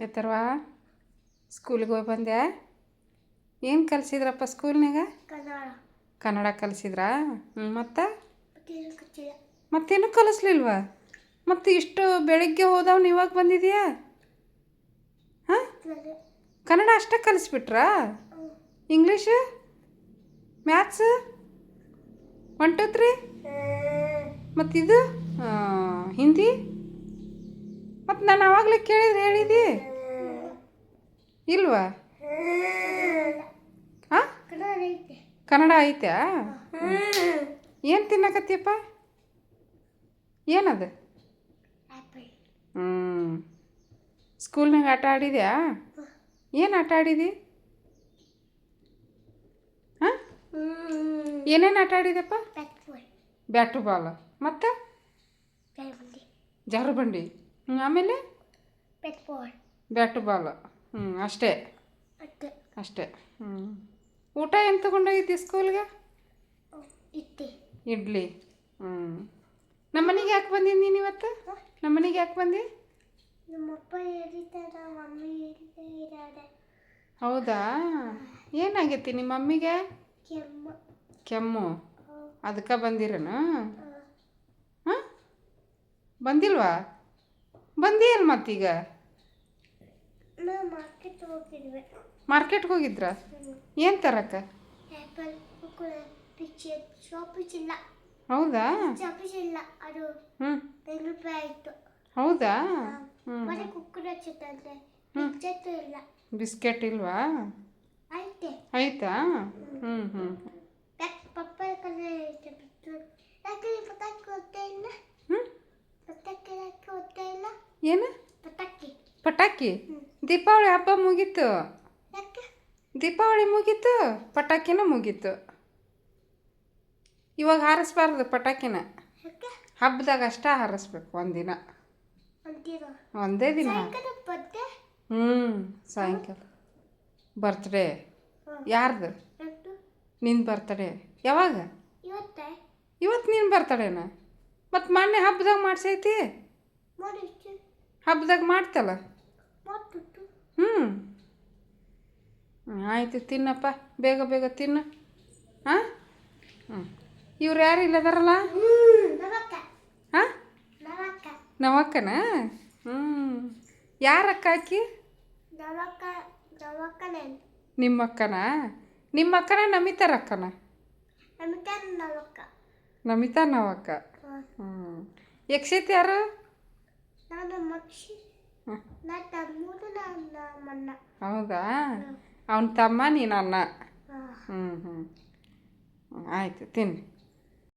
ಎತ್ತರವಾ? ಸ್ಕೂಲಿಗೆ ಹೋಗಿ ಬಂದ್ಯಾ ಏನು ಕಲಿಸಿದ್ರಪ್ಪ ಸ್ಕೂಲ್ನಾಗ ಕನ್ನಡ. ಕಲಿಸಿದ್ರಾ? ಹ್ಞೂ ಮತ್ತು? ಮತ್ತೇನು ಕಲಿಸ್ಲಿಲ್ವ? ಮತ್ತು ಇಷ್ಟು ಬೆಳಿಗ್ಗೆ ಹೋದವ್ನು ಇವಾಗ ಬಂದಿದೆಯಾ? ಹಾಂ? ಕನ್ನಡ ಅಷ್ಟೇ ಕಲಿಸ್ಬಿಟ್ರಾ? English? Maths? One two three? ಮತ್ತಿದು? ಹಿಂದಿ? ಮತ್ತು ನಾನು ಆವಾಗಲೇ ಕೇಳಿದ್ರೆ ಹೇಳಿದಿ? ಇಲ್ವಾ? ಹಾಂ ಕನ್ನಡ ಐತೆ ಕನ್ನಡ ಐತಾ ಏನು ತಿನ್ನಕತ್ತೀಯಪ್ಪ? ಏನದು? ಹ್ಞೂ ಸ್ಕೂಲ್ನಾಗ ಆಟ ಆಡಿದ್ಯಾ? ಏನು ಆಟ ಆಡಿದಿ? ಹಾಂ ಏನೇನು ಆಟ ಆಡಿದಪ್ಪ ಬ್ಯಾಟ್ ಬಾಯ್ ಬ್ಯಾಟು ಬಾಲ್ ಮತ್ತು? ಬ್ಯಾಟ್ ಜಾರು ಬಂಡಿ ಹ್ಞೂ ಆಮೇಲೆ? ಬ್ಯಾಟ್ ಬಾಯ್ ಬ್ಯಾಟು ಬಾಲ್ ಹ್ಞೂ ಅಷ್ಟೇ. ಅಷ್ಟೇ. ಹ್ಞೂ ಊಟ ಏನು ತೊಗೊಂಡೋಗಿದ್ದಿ ಸ್ಕೂಲ್ಗೆ? ಇತ್ತೆ ಇಡ್ಲಿ. ಹ್ಞೂ ನಮ್ಮ ಮನೆಗೆ ಯಾಕೆ ಬಂದಿದ್ದು ನೀನು ಇವತ್ತು? ನಮ್ಮ ಮನೆಗೆ ಯಾಕೆ ಬಂದಿ? ನಮ್ಮಪ್ಪ ಮಮ್ಮಿ ಹೌದಾ? ಏನಾಗೈತಿ ನಿಮ್ಮ ಮಮ್ಮಿಗೆ? ಕೆಮ್ಮ. ಕೆಮ್ಮು. ಅದಕ್ಕೆ ಬಂದಿರನು? ಹಾಂ? ಬಂದಿಲ್ವಾ? ಬಂದಿಯಲ್ಲ ಮತ್ತೀಗ? ಮಾರ್ಕೆಟ್ಗೆ ಹೋಗಿದ್ರ? ಏನು ಇಲ್ಲ ಹೌದಾ? ಹೌದಾ? ಬಿಸ್ಕೆಟ್ ಇಲ್ವಾ? ಆಯ್ತಾ. ಹ್ಞೂ ಹ್ಞೂ ಯಾಕೆ ಪಪ್ಪ ಕಲೆ ಐತೆ ಬಿಟ್ಟು ಯಾಕೆ ಈ ಪಟಾಕಿ ಗೊತ್ತೇ ಇಲ್ಲ ಹ್ಞೂ ಪಟಾಕಿ ಯಾಕೆ ಗೊತ್ತೇ ಇಲ್ಲ ಏನು? ಪಟಾಕಿ. ದೀಪಾವಳಿ ಹಬ್ಬ ಮುಗೀತು? ದೀಪಾವಳಿ ಮುಗೀತು? ಪಟಾಕಿನ ಮುಗೀತು. ಇವಾಗ ಹಾರಿಸ್ಬಾರ್ದು ಪಟಾಕಿನ. ಹಬ್ಬದಾಗ ಅಷ್ಟೇ ಹಾರಿಸ್ಬೇಕು ಒಂದಿನ. ಒಂದೇ ದಿನ. ಹ್ಞೂ ಸಾಯಂಕಾಲ. ಬರ್ತ್ಡೇ ಯಾರ್ದು? ನಿನ್ನ ಬರ್ತಡೇ ಯಾವಾಗ? ಇವತ್ತೇ? ನೀನು ಬರ್ತಡೇನ ಮತ್ತು ಮೊನ್ನೆ ಹಬ್ಬದಾಗ ಮಾಡ್ಸೈತಿ? ಹಬ್ಬದಾಗ ಮಾಡ್ತಲ್ಲ? ಹ್ಞೂ ಆಯಿತು ತಿನ್ನಪ್ಪ. ಬೇಗ ಬೇಗ ತಿನ್ನು. ಹಾಂ ಹ್ಞೂ ಇವ್ರು ಯಾರು ಇಲ್ಲದಾರಲ್ಲ? ಹಾಂ ನಮ್ಮಕ್ಕನ ಹ್ಞೂ ಯಾರಕ್ಕ ಹಾಕಿ ಆಕಿ ನಿಮ್ಮಕ್ಕನಾ? ನಿಮ್ಮಕ್ಕನ ನಮಿತಾರ ಅಕ್ಕನ ನಮಿತಾ ನವಕ್ಕ. ನಮಿತಾ ನವಕ್ಕ ಹ್ಞೂ ಯಕ್ಷಿತ್ ಯಾರು? ಹೌದಾ? ಅವನ ತಮ್ಮ ನೀನು ಹಾಂ. ಹ್ಞೂ ಹ್ಞೂ ಆಯಿತು ತಿನ್ನು.